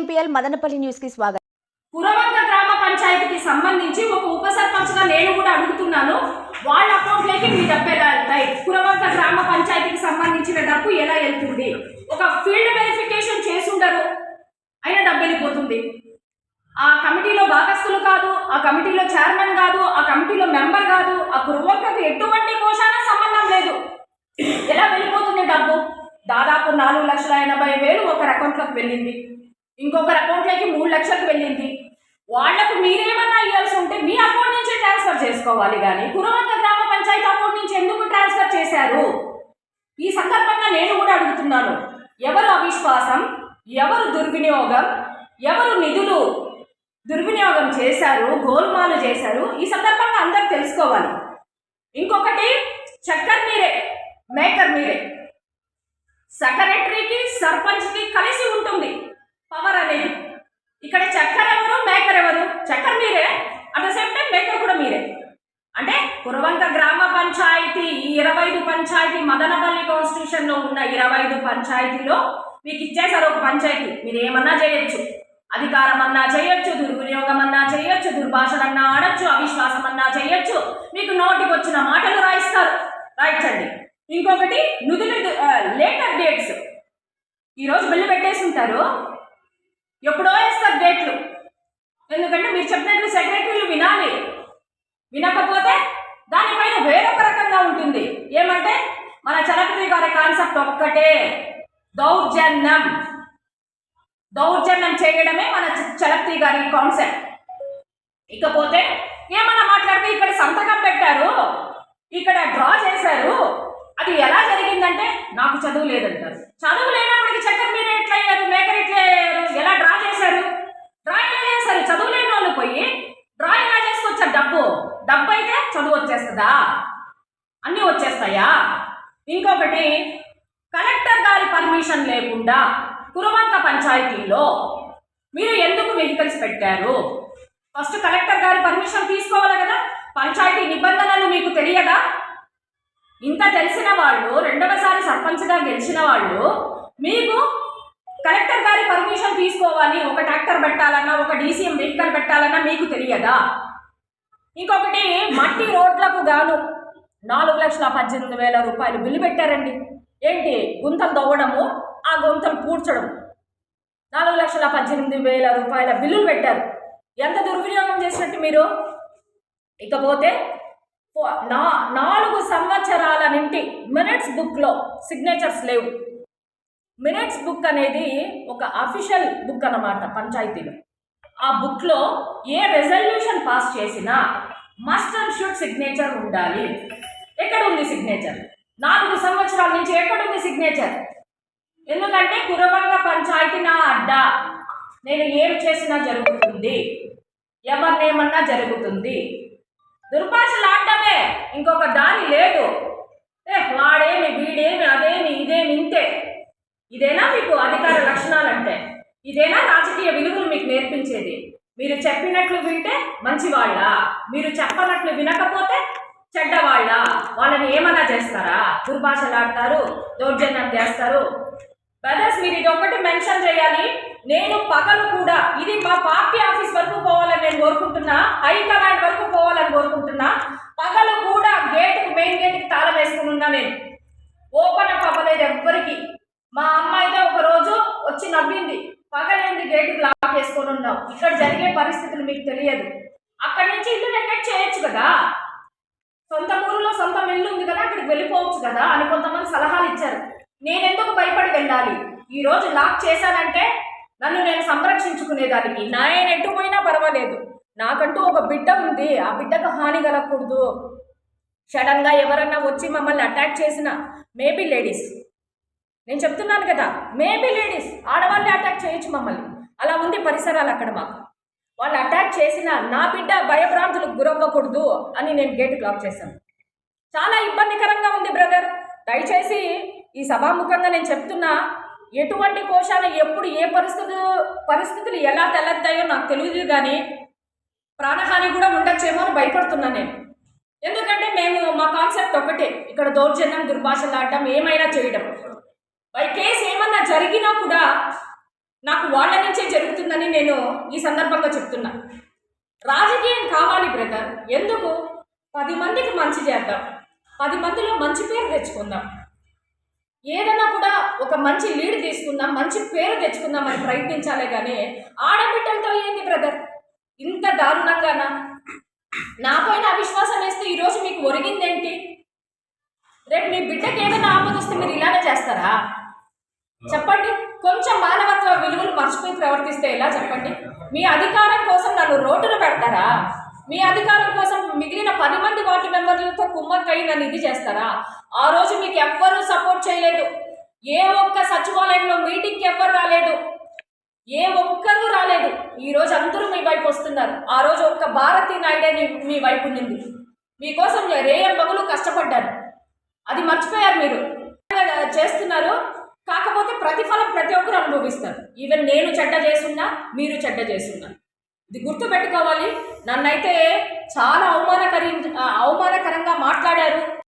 Kmpl Madanapalle న్యూస్కి స్వాగతం. కురవంక గ్రామ పంచాయతీకి సంబంధించి ఒక ఉప సర్పంచ్గా నేను కూడా అడుగుతున్నాను. వాళ్ళ అకౌంట్లోకి మీ డబ్బు ఎలా వెళ్తాయి కురవంక గ్రామ పంచాయతీకి సంబంధించిన డబ్బు ఎలా వెళ్తుంది? ఒక ఫీల్డ్ వెరిఫికేషన్ చేసుండరు. అయినా డబ్బు వెళ్ళిపోతుంది. ఆ కమిటీలో భాగస్తులు కాదు ఆ కమిటీలో చైర్మన్ కాదు ఆ కమిటీలో మెంబర్ కాదు ఆ కురవంకకు ఎటువంటి కోశాన సంబంధం లేదు. ఎలా వెళ్ళిపోతుంది డబ్బు? దాదాపు నాలుగు లక్షల ఎనభై వేలు ఒకరి అకౌంట్లోకి వెళ్ళింది. ఇంకొకరి అకౌంట్లోకి మూడు లక్షలకు వెళ్ళింది. వాళ్ళకు మీరేమన్నా ఇవ్వాల్సి ఉంటే మీ అకౌంట్ నుంచే ట్రాన్స్ఫర్ చేసుకోవాలి కానీ కురవంక గ్రామ పంచాయతీ అకౌంట్ నుంచి ఎందుకు ట్రాన్స్ఫర్ చేశారు? ఈ సందర్భంగా నేను కూడా అడుగుతున్నాను. ఎవరు అవిశ్వాసం? ఎవరు దుర్వినియోగం? ఎవరు నిధులు దుర్వినియోగం చేశారు? గోల్మాలు చేశారు? ఈ సందర్భంగా అందరూ తెలుసుకోవాలి. ఇంకొకటి చక్కర్ మీరే మేకర్ మీరే. సెక్రటరీకి సర్పంచ్కి కలిసి ఉంటుంది. పవర్ అనేది ఇక్కడ చక్కర్ ఎవరు? మేకర్ ఎవరు? చక్కర్ మీరే. At the same time maker కూడా మీరే. అంటే కురవంక గ్రామ పంచాయతీ ఈ ఇరవై ఐదు పంచాయతీ మదనపల్లి కాన్స్టిట్యూషన్లో ఉన్న ఇరవై ఐదు పంచాయతీలో మీకు ఇచ్చేసారు ఒక పంచాయతీ. మీరు ఏమన్నా చేయొచ్చు. అధికారం అన్నా చేయొచ్చు దుర్వినియోగం అన్నా చేయొచ్చు దుర్భాషలన్నా ఆడొచ్చు అవిశ్వాసం అన్నా చేయొచ్చు. మీకు నోటికి వచ్చిన మాటలు రాయిస్తారు. రాయించండి ఇంకొకటి నుదులు లేటర్ డేట్స్ ఈరోజు బిల్లు పెట్టేసి ఉంటారు. ఎప్పుడో వేస్తారు డేట్లు. ఎందుకంటే మీరు చెప్పినట్లు సెక్రటరీలు వినాలి. వినకపోతే దానిపైన వేరొక రకంగా ఉంటుంది. ఏమంటే మన చలపతి గారి కాన్సెప్ట్ ఒక్కటే. దౌర్జన్యం. దౌర్జన్యం చేయడమే మన చలపతి గారి కాన్సెప్ట్. ఇకపోతే ఏమన్నా మాట్లాడితే ఇక్కడ సంతకం పెట్టారు ఇక్కడ డ్రా చేశారు అది ఎలా జరిగిందంటే నాకు చదువు లేదంటారు. చదువు లేనప్పటికీ చక్కెర మీరు ఎట్లా అయ్యారు మేకర్ ఎట్లా అయ్యారు ఎలా డ్రా చేశారు డ్రా ఎలా చేశారు చదువు లేని వాళ్ళు పోయి డ్రా ఎలా చేసుకొచ్చారు డబ్బు డబ్బు అయితే చదువు వచ్చేస్తుందా అన్నీ వచ్చేస్తాయా ఇంకొకటి కలెక్టర్ గారి పర్మిషన్ లేకుండా కురవంక పంచాయతీలో మీరు ఎందుకు వెహికల్స్ పెట్టారు? ఫస్ట్ కలెక్టర్ గారి పర్మిషన్ తీసుకోవాలి కదా పంచాయతీ నిబంధనలు మీకు తెలియదా? ఇంత తెలిసిన వాళ్ళు రెండవసారి సర్పంచ్గా గెలిచిన వాళ్ళు మీకు కలెక్టర్ గారి పర్మిషన్ తీసుకోవాలి ఒక ట్రాక్టర్ పెట్టాలన్నా ఒక డీసీఎం వెహికల్ పెట్టాలన్నా మీకు తెలియదా? ఇంకొకటి మట్టి రోడ్లకు గాను నాలుగు లక్షల పద్దెనిమిది వేల రూపాయలు బిల్లు పెట్టారండి. ఏంటి? గుంతలు తవ్వడము ఆ గుంతలు పూడ్చడం. నాలుగు లక్షల పద్దెనిమిది వేల రూపాయల బిల్లులు పెట్టారు. ఎంత దుర్వినియోగం చేసినట్టు మీరు? ఇకపోతే నా నాలుగు సంవత్సరాల నుండి మినిట్స్ బుక్లో సిగ్నేచర్స్ లేవు. మినిట్స్ బుక్ అనేది ఒక అఫీషియల్ బుక్ అన్నమాట పంచాయతీలో. ఆ బుక్లో ఏ రెజల్యూషన్ పాస్ చేసినా మస్ట్ అండ్ షుడ్ సిగ్నేచర్ ఉండాలి. ఎక్కడ ఉంది సిగ్నేచర్ నాలుగు సంవత్సరాల నుంచి ఎక్కడ ఉంది సిగ్నేచర్ ఎందుకంటే కురవంగ పంచాయతీ నా అడ్డా. నేను ఏం చేసినా జరుగుతుంది. ఎవరినేమన్నా జరుగుతుంది. దుర్భాషలు ఆడటమే. ఇంకొక దారి లేదు. ఏ వాడేమి వీడేమి అదేమి ఇదేమి ఇంతే. ఇదేనా మీకు అధికార లక్షణాలంటే? ఇదేనా రాజకీయ విలువలు మీకు నేర్పించేది? మీరు చెప్పినట్లు వింటే మంచివాళ్ళ. మీరు చెప్పనట్లు వినకపోతే చెడ్డవాళ్ళ వాళ్ళని ఏమన్నా చేస్తారా? దుర్భాషలాడతారు దౌర్జన్యం చేస్తారు. బ్రదర్స్ మీరు ఇది ఒకటి మెన్షన్ చేయాలి. నేను పగలు కూడా ఇది మా పార్టీ ఆఫీస్ వరకు పోవాలని నేను కోరుకుంటున్నా. హైకమాండ్ వరకు పోవాలని కోరుకుంటున్నా. పగలు కూడా గేటుకు మెయిన్ గేట్కి తాళం వేసుకుని ఉన్నా నేను. ఓపెన్ అప్ అవ్వలేదు ఎవ్వరికి. మా అమ్మ అయితే ఒక రోజు వచ్చి నవ్వింది. పగలేంది గేటుకు లాక్ వేసుకొని ఉన్నాం ఇక్కడ జరిగే పరిస్థితులు మీకు తెలియదు. అక్కడి నుంచి ఇల్లు వెకెట్ చేయొచ్చు కదా? సొంత ఊరిలో సొంత ఇల్లు ఉంది కదా అక్కడికి వెళ్ళిపోవచ్చు కదా అని కొంతమంది సలహాలు ఇచ్చారు. నేనెందుకు భయపడి వెళ్ళాలి? ఈ రోజు లాక్ చేశానంటే నన్ను నేను సంరక్షించుకునేదానికి. నేను ఎటు పోయినా పర్వాలేదు. నాకంటూ ఒక బిడ్డ ఉంది. ఆ బిడ్డకు హాని కలగకూడదు. సడన్గా ఎవరన్నా వచ్చి మమ్మల్ని అటాక్ చేసిన మేబీ లేడీస్. నేను చెప్తున్నాను కదా మేబీ లేడీస్. ఆడవాళ్ళే అటాక్ చేయొచ్చు మమ్మల్ని. అలా ఉంది పరిసరాలు అక్కడ మాకు. వాళ్ళు అటాక్ చేసిన నా బిడ్డ భయభ్రాంతులకు గురవ్వకూడదు అని నేను గేట్ బ్లాక్ చేశాను. చాలా ఇబ్బందికరంగా ఉంది బ్రదర్ దయచేసి ఈ సభాముఖంగా నేను చెప్తున్నా ఎటువంటి కోశాలు ఎప్పుడు ఏ పరిస్థితులు పరిస్థితులు ఎలా తెలెత్తాయో నాకు తెలియదు కానీ ప్రాణహాని కూడా ఉండొచ్చేమో అని భయపడుతున్నా నేను. ఎందుకంటే మేము మా కాన్సెప్ట్ ఒకటే ఇక్కడ దౌర్జన్యం దుర్భాషలాడటం ఏమైనా చేయడం. బై కేసు ఏమన్నా జరిగినా కూడా నాకు వాళ్ళ నుంచే జరుగుతుందని నేను ఈ సందర్భంగా చెప్తున్నా. రాజకీయం కావాలి బ్రదర్. ఎందుకు? పది మందికి మంచి చేద్దాం. పది మందిలో మంచి పేరు తెచ్చుకుందాం. ఏదైనా కూడా ఒక మంచి లీడ్ తీసుకుందాం మంచి పేరు తెచ్చుకుందాం అని ప్రయత్నించాలే కానీ ఆడబిడ్డలతో ఏంది బ్రదర్? ఇంత దారుణంగానా? నా పైన అవిశ్వాసం వేస్తే ఈరోజు మీకు ఒరిగిందేంటి? రేపు మీ బిడ్డకి ఏదైనా ఆపదొస్తే మీరు ఇలానే చేస్తారా? చెప్పండి. కొంచెం మానవత్వ విలువలు మర్చిపోయి ప్రవర్తిస్తే ఎలా చెప్పండి? మీ అధికారం కోసం నన్ను రోడ్డున పెడతారా? మీ అధికారం కోసం మిగిలిన పది మంది వార్డు మెంబర్లతో కుమ్మక్కయి నన్ను ఇది చేస్తారా? ఆ రోజు మీకు ఎవ్వరూ సపోర్ట్ చేయలేదు. ఏ ఒక్క సచివాలయంలో మీటింగ్కి ఎవ్వరు రాలేదు. ఏ ఒక్కరూ రాలేదు. ఈ రోజు అందరూ మీ వైపు వస్తున్నారు. ఆ రోజు ఒక్క భారతీ నాయుడే మీ వైపు ఉండింది. మీకోసం రేయం మగులు కష్టపడ్డాను అది మర్చిపోయారు మీరు. చేస్తున్నారు. ఒక్కరు ఈవెన్ నేను చెడ్డ చేస్తున్నా మీరు చెడ్డ చేస్తున్నా ఇది గుర్తు పెట్టుకోవాలి నన్నైతే చాలా అవమానకరి అవమానకరంగా మాట్లాడారు.